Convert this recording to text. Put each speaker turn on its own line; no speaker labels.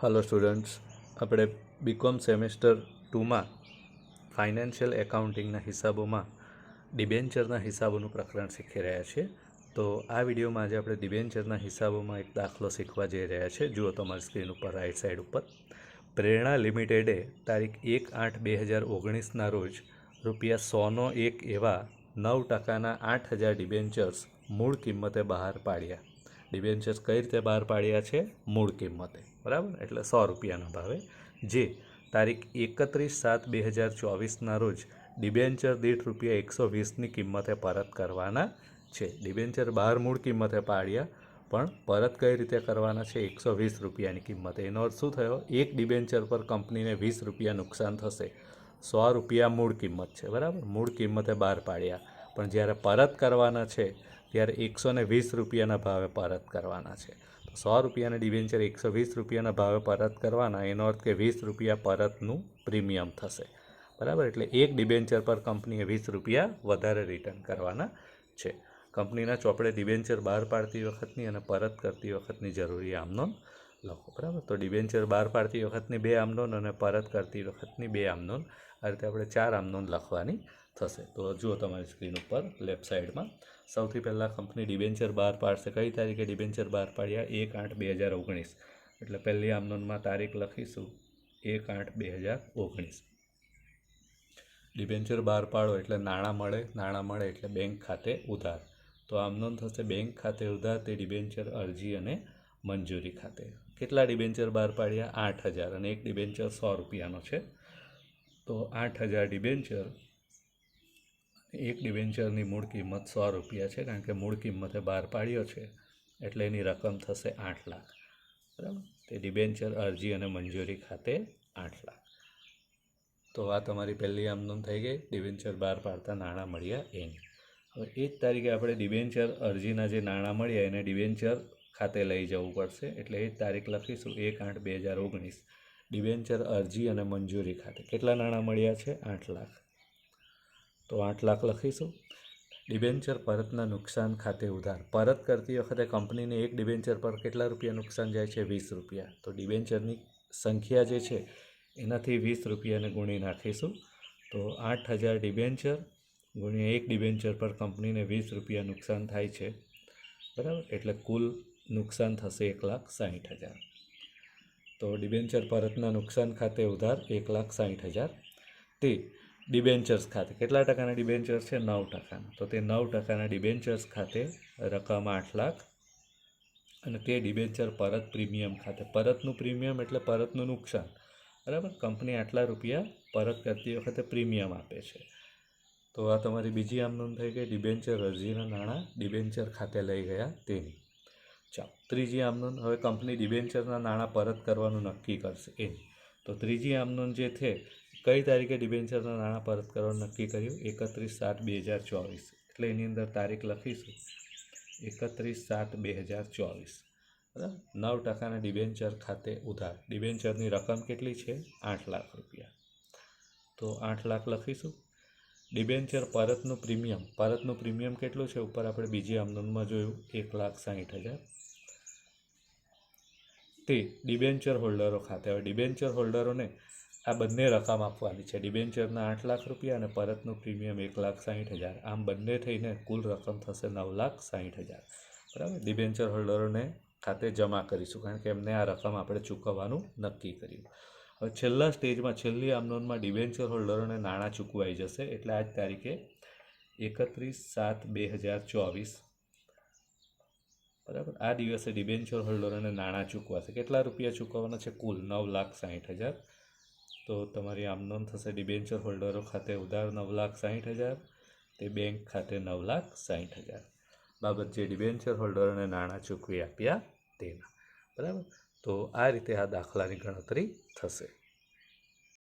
Hello students આપણે BCom semester ટુમાં financial એકાઉન્ટિંગના હિસાબોમાં ડિબેન્ચરના હિસાબોનું પ્રકરણ શીખી રહ્યા છીએ. તો આ વિડીયોમાં આજે આપણે ડિબેન્ચરના હિસાબોમાં એક દાખલો શીખવા જઈ રહ્યા છે જુઓ તમારી સ્ક્રીન ઉપર રાઇટ સાઈડ ઉપર. પ્રેરણા લિમિટેડે તારીખ એક આઠ બે હજાર ઓગણીસના રોજ રૂપિયા સોનો એક એવા નવ ટકાના આઠ હજાર ડિબેન્ચર્સ મૂળ કિંમતે બહાર પાડ્યા. ડિબેન્ચર્સ કઈ રીતે બહાર પાડ્યા છે? મૂળ કિંમતે. બરાબર? એટલે સો રૂપિયાના ભાવે. જે તારીખ એકત્રીસ સાત બે હજાર ચોવીસના રોજ ડિબેન્ચર દીઠ રૂપિયા એકસો વીસની કિંમતે પરત કરવાના છે. ડિબેન્ચર બહાર મૂળ કિંમતે પાડ્યા, પણ પરત કઈ રીતે કરવાના છે? એકસો વીસ રૂપિયાની કિંમતે. એનો અર્થ શું થયો? એક ડિબેન્ચર પર કંપનીને વીસ રૂપિયા નુકસાન થશે. સો રૂપિયા મૂળ કિંમત છે. બરાબર? મૂળ કિંમતે બહાર પાડ્યા. પણ જ્યારે પરત કરવાના છે ત્યારે એકસો ને વીસ રૂપિયાના ભાવે પરત કરવાના છે. તો સો રૂપિયાના ડિબેન્ચર એકસો વીસ રૂપિયાના ભાવે પરત કરવાના, એનો અર્થ કે વીસ રૂપિયા પરતનું પ્રીમિયમ થશે. બરાબર? એટલે એક ડિબેન્ચર પર કંપનીએ વીસ રૂપિયા વધારે રિટર્ન કરવાના છે. કંપનીના ચોપડે ડિબેન્ચર બહાર પાડતી વખતની અને પરત કરતી વખતની જરૂરી આમનોન લખો. બરાબર? તો ડિબેન્ચર બહાર પાડતી વખતની બે આમનોન અને પરત કરતી વખતની બે આમનોન. આ રીતે આપણે ચાર આમનોન લખવાની થશે. તો જુઓ તમારી સ્ક્રીન ઉપર, લેફ્ટ સાઈડમાં સૌથી પહેલાં કંપની ડિબેન્ચર બહાર પાડશે. કઈ તારીખે ડિબેન્ચર બહાર પાડ્યા? એક આઠ બે હજાર ઓગણીસ. એટલે પહેલી આમનોનમાં તારીખ લખીશું. એક આઠ બે હજાર ઓગણીસ. ડિબેન્ચર બહાર પાડો એટલે નાણાં મળે. નાણાં મળે એટલે બેંક ખાતે ઉધાર. તો આમનોન થશે બેંક ખાતે ઉધાર, તે ડિબેન્ચર અરજી અને મંજૂરી ખાતે. કેટલા ડિબેન્ચર બહાર પાડ્યા? આઠ હજાર. અને એક ડિબેન્ચર સો રૂપિયાનો છે. તો આઠ હજાર ડિબેન્ચર એક ડિબેન્ચરની મૂળ કિંમત સો રૂપિયા છે, કારણ કે મૂળ કિંમતે બહાર પાડ્યો છે, એટલે એની રકમ થશે આઠ લાખ. બરાબર? તે ડિબેન્ચર અરજી અને મંજૂરી ખાતે આઠ લાખ. તો આ તમારી પહેલી આમદન થઈ ગઈ ડિબેન્ચર બહાર પાડતા નાણાં મળ્યા એની. હવે એ જ તારીખે આપણે ડિબેન્ચર અરજીના જે નાણાં મળ્યા, એને ડિબેન્ચર ખાતે લઈ જવું પડશે, એટલે એ જ તારીખ લખીશું, એક આઠ બે હજાર ઓગણીસ. ડિબેન્ચર અરજી અને મંજૂરી ખાતે. કેટલા નાણાં મળ્યા છે? આઠ લાખ. તો આઠ લાખ લખીશું. ડિબેન્ચર પરતના નુકસાન ખાતે ઉધાર. પરત કરતી વખતે કંપનીને એક ડિબેન્ચર પર કેટલા રૂપિયા નુકસાન જાય છે? વીસ રૂપિયા. તો ડિબેન્ચરની સંખ્યા જે છે, એનાથી વીસ રૂપિયાને ગુણી નાખીશું. તો આઠ હજાર ડિબેન્ચર ગુણ્યા એક ડિબેન્ચર પર કંપનીને વીસ રૂપિયા નુકસાન થાય છે. બરાબર? એટલે કુલ નુકસાન થશે એક લાખ સાહીઠ હજાર. તો ડિબેન્ચર પરતના નુકસાન ખાતે ઉધાર એક લાખ સાહીઠ હજાર. તે ડિબેન્ચર્સ ખાતે. કેટલા ટકાના ડિબેન્ચર્સ છે? નવ ટકાના. તો તે નવ ટકાના ડિબેન્ચર્સ ખાતે રકમ આઠ લાખ અને તે ડિબેન્ચર પરત પ્રીમિયમ ખાતે. પરતનું પ્રીમિયમ એટલે પરતનું નુકસાન. બરાબર? કંપની આટલા રૂપિયા પરત કરતી વખતે પ્રીમિયમ આપે છે. તો આ તમારી બીજી આમનોંધ થઈ ગઈ. ડિબેન્ચર અરજીના નાણાં ડિબેન્ચર ખાતે લઈ ગયા તેની. ચાલો. ત્રીજી આમનોન હવે કંપની ડિબેન્ચરના નાણાં પરત કરવાનું નક્કી કરશે. એની. તો ત્રીજી આમનોન જે છે કઈ તારીખે ડિબેન્ચરના નાણાં પરત કરવાનું નક્કી કર્યું? એકત્રીસ સાત બે હજાર ચોવીસ. એટલે એની અંદર તારીખ લખીશું. એકત્રીસ સાત બે હજાર ચોવીસ. બરાબર? નવ ટકાના ડિબેન્ચર ખાતે ઉધાર. ડિબેન્ચરની રકમ કેટલી છે? આઠ લાખ રૂપિયા. તો આઠ લાખ લખીશું. ડિબેન્ચર પરતનું પ્રીમિયમ. પરતનું પ્રીમિયમ કેટલું છે? ઉપર આપણે બીજી આમનોંધમાં જોયું. એક લાખ સાહીઠ હજાર. તે ડિબેન્ચર હોલ્ડરો ખાતે. હવે ડિબેન્ચર હોલ્ડરોને આ બંને રકમ આપવાની છે. ડિબેન્ચરના આઠ લાખ રૂપિયા અને પરતનું પ્રીમિયમ એક લાખ સાહીઠ હજાર. આમ બંને થઈને કુલ રકમ થશે નવ લાખ સાહીઠ હજાર. બરાબર? ડિબેન્ચર હોલ્ડરોને ખાતે જમા કરીશું, કારણ કે એમને આ રકમ આપણે ચૂકવવાનું નક્કી કર્યું. હવે છેલ્લા સ્ટેજમાં, છેલ્લી આમનોનમાં ડિબેન્ચર હોલ્ડરોને નાણાં ચૂકવાઈ જશે, એટલે આજ તારીખે એકત્રીસ સાત બે હજાર ચોવીસ. બરાબર? આ દિવસે ડિબેન્ચર હોલ્ડરોને નાણાં ચૂકવાશે. કેટલા રૂપિયા ચૂકવવાના છે? કુલ નવ લાખ સાહીઠ હજાર. તો તમારી આમનોંધ થશે ડિબેન્ચર હોલ્ડરો ખાતે ઉધાર નવ લાખ સાહીઠ હજાર, તે બેંક ખાતે નવ લાખ સાહીઠ હજાર. બાબત જે ડિબેન્ચર હોલ્ડરોને નાણાં ચૂકવી આપ્યા તેના. બરાબર? તો આ રીતે આ દાખલાની ગણતરી થશે.